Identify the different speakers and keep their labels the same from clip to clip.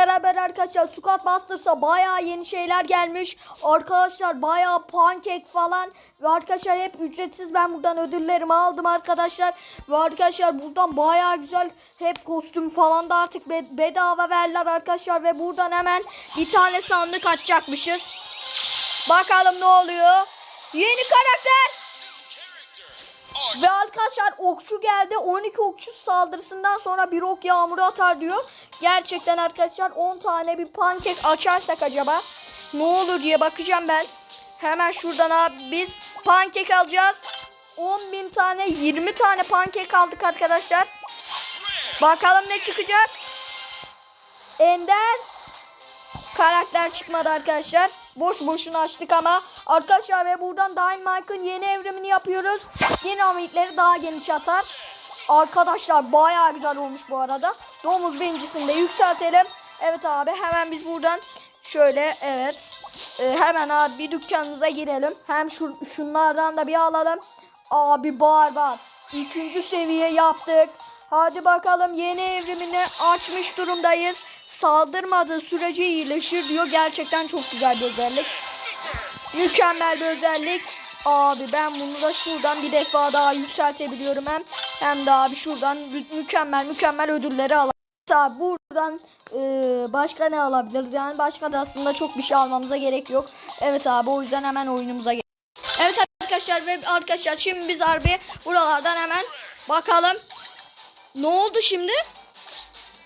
Speaker 1: beraber arkadaşlar Squad Busters'a bayağı yeni şeyler gelmiş. Arkadaşlar bayağı pankek falan ve arkadaşlar hep ücretsiz ben buradan ödüllerimi aldım arkadaşlar. Ve arkadaşlar buradan bayağı güzel hep kostüm falan da artık be- bedava verdiler arkadaşlar ve buradan hemen bir tane sandık açacakmışız. Bakalım ne oluyor. Yeni karakter. Arkadaşlar okçu geldi. 12 okçu saldırısından sonra bir ok yağmuru atar diyor. Gerçekten arkadaşlar 10 tane bir pankek açarsak acaba ne olur diye bakacağım ben. Hemen şuradan abi biz pankek alacağız. 10 bin tane 20 tane pankek aldık arkadaşlar. Bakalım ne çıkacak. Ender karakter çıkmadı arkadaşlar. Boş boşuna açtık ama. Arkadaşlar ve buradan Dynamite'ın yeni evrimini yapıyoruz. Dinamitleri daha geniş atar. Arkadaşlar bayağı güzel olmuş bu arada. Domuz birincisini de yükseltelim. Evet abi hemen biz buradan şöyle evet. Ee, hemen abi bir dükkanımıza girelim. Hem şu, şunlardan da bir alalım. Abi barbar. Üçüncü seviye yaptık. Hadi bakalım yeni evrimini açmış durumdayız. Saldırmadığı sürece iyileşir diyor. Gerçekten çok güzel bir özellik. Mükemmel bir özellik. Abi ben bunu da şuradan bir defa daha yükseltebiliyorum hem. Hem de abi şuradan mü- mükemmel mükemmel ödülleri alalım. Abi buradan e, başka ne alabiliriz? Yani başka da aslında çok bir şey almamıza gerek yok. Evet abi o yüzden hemen oyunumuza gel. Evet arkadaşlar ve arkadaşlar şimdi biz harbi buralardan hemen bakalım. Ne oldu şimdi?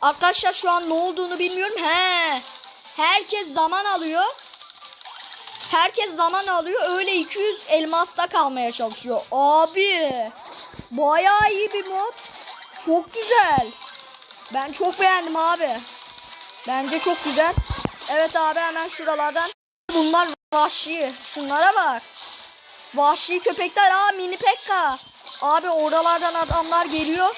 Speaker 1: Arkadaşlar şu an ne olduğunu bilmiyorum. He. Herkes zaman alıyor. Herkes zaman alıyor. Öyle 200 elmasta kalmaya çalışıyor. Abi. Bayağı iyi bir mod. Çok güzel. Ben çok beğendim abi. Bence çok güzel. Evet abi hemen şuralardan. Bunlar vahşi. Şunlara bak. Vahşi köpekler. Aa mini pekka. Abi oralardan adamlar geliyor.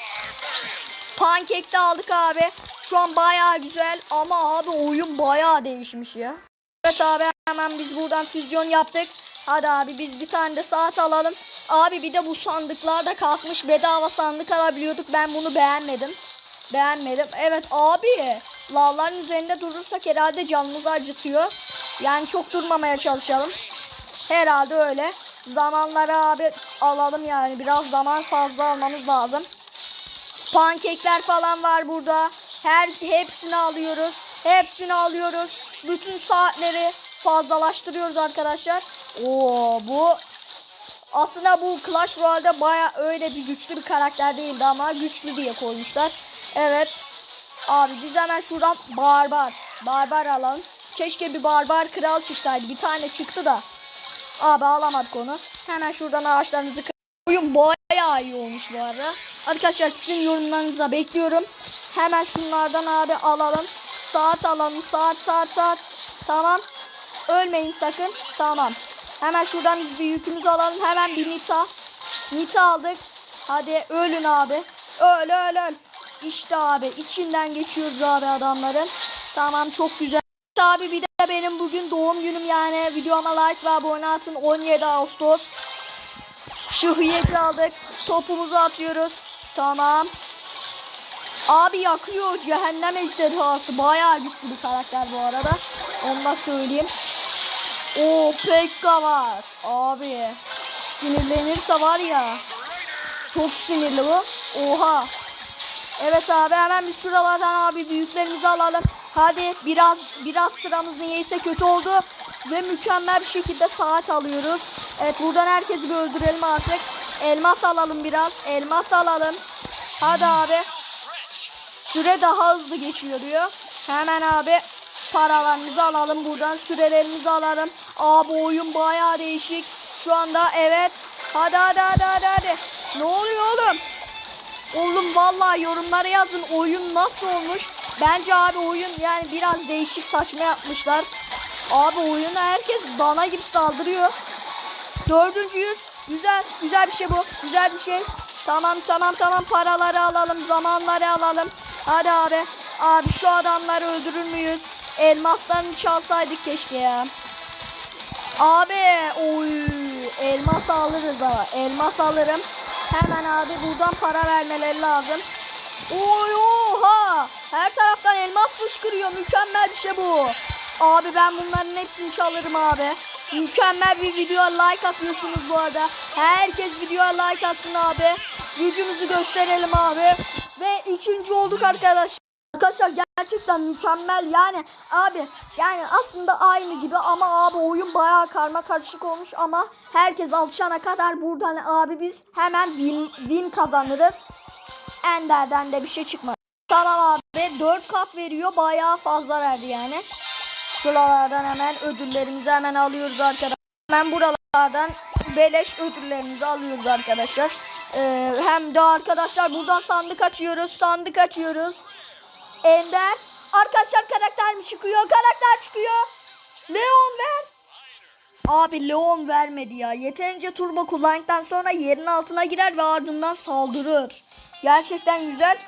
Speaker 1: Pankek de aldık abi. Şu an bayağı güzel ama abi oyun bayağı değişmiş ya. Evet abi hemen biz buradan füzyon yaptık. Hadi abi biz bir tane de saat alalım. Abi bir de bu sandıklarda kalkmış bedava sandık alabiliyorduk. Ben bunu beğenmedim. Beğenmedim. Evet abi. Lavların üzerinde durursak herhalde canımızı acıtıyor. Yani çok durmamaya çalışalım. Herhalde öyle. Zamanları abi alalım yani. Biraz zaman fazla almamız lazım. Pankekler falan var burada. Her hepsini alıyoruz. Hepsini alıyoruz. Bütün saatleri fazlalaştırıyoruz arkadaşlar. Oo bu aslında bu Clash Royale'de baya öyle bir güçlü bir karakter değildi ama güçlü diye koymuşlar. Evet. Abi biz hemen şuradan barbar. Barbar alalım. Keşke bir barbar kral çıksaydı. Bir tane çıktı da. Abi alamadık onu. Hemen şuradan ağaçlarımızı Oyun bayağı iyi olmuş bu arada. Arkadaşlar sizin yorumlarınızı da bekliyorum. Hemen şunlardan abi alalım. Saat alalım. Saat saat saat. Tamam. Ölmeyin sakın. Tamam. Hemen şuradan biz bir yükümüzü alalım. Hemen bir Nita. Nita aldık. Hadi ölün abi. Öl öl öl. İşte abi içinden geçiyoruz abi adamların. Tamam çok güzel. Abi bir de benim bugün doğum günüm yani videoma like ve abone atın 17 Ağustos. Şıhiyeti aldık. Topumuzu atıyoruz. Tamam. Abi yakıyor cehennem ejderhası. Bayağı güçlü bir karakter bu arada. Onu da söyleyeyim. Oo Pekka var. Abi. Sinirlenirse var ya. Çok sinirli bu. Oha. Evet abi hemen biz şuralardan abi büyüklerimizi alalım. Hadi biraz biraz sıramız niyeyse kötü oldu. Ve mükemmel bir şekilde saat alıyoruz. Evet buradan herkesi bir öldürelim artık. Elmas alalım biraz. Elmas alalım. Hadi abi. Süre daha hızlı geçiyor diyor. Hemen abi paralarımızı alalım buradan. Sürelerimizi alalım. Abi oyun bayağı değişik. Şu anda evet. Hadi hadi hadi hadi hadi. Ne oluyor oğlum? Oğlum vallahi yorumlara yazın oyun nasıl olmuş. Bence abi oyun yani biraz değişik saçma yapmışlar. Abi oyuna herkes dana gibi saldırıyor. Dördüncüyüz. Güzel. Güzel bir şey bu. Güzel bir şey. Tamam tamam tamam paraları alalım. Zamanları alalım. Hadi abi. Abi şu adamları öldürür müyüz? Elmaslarını çalsaydık keşke ya. Abi oy elmas alırız ha. Elmas alırım. Hemen abi buradan para vermeleri lazım. Oy oha. Her taraftan elmas fışkırıyor. Mükemmel bir şey bu. Abi ben bunların hepsini çalırım abi. Mükemmel bir videoya like atıyorsunuz bu arada. Herkes videoya like atsın abi. Gücümüzü gösterelim abi. Ve ikinci olduk arkadaşlar. Arkadaşlar gerçekten mükemmel yani abi yani aslında aynı gibi ama abi oyun bayağı karma karışık olmuş ama herkes alışana kadar buradan abi biz hemen win, win kazanırız. Ender'den de bir şey çıkmadı. Tamam abi 4 kat veriyor bayağı fazla verdi yani. Şuralardan hemen ödüllerimizi hemen alıyoruz arkadaşlar. Hemen buralardan beleş ödüllerimizi alıyoruz arkadaşlar. Ee, hem de arkadaşlar buradan sandık açıyoruz. Sandık açıyoruz. Ender. Arkadaşlar karakter mi çıkıyor? Karakter çıkıyor. Leon ver. Abi Leon vermedi ya. Yeterince turbo kullandıktan sonra yerin altına girer ve ardından saldırır. Gerçekten güzel.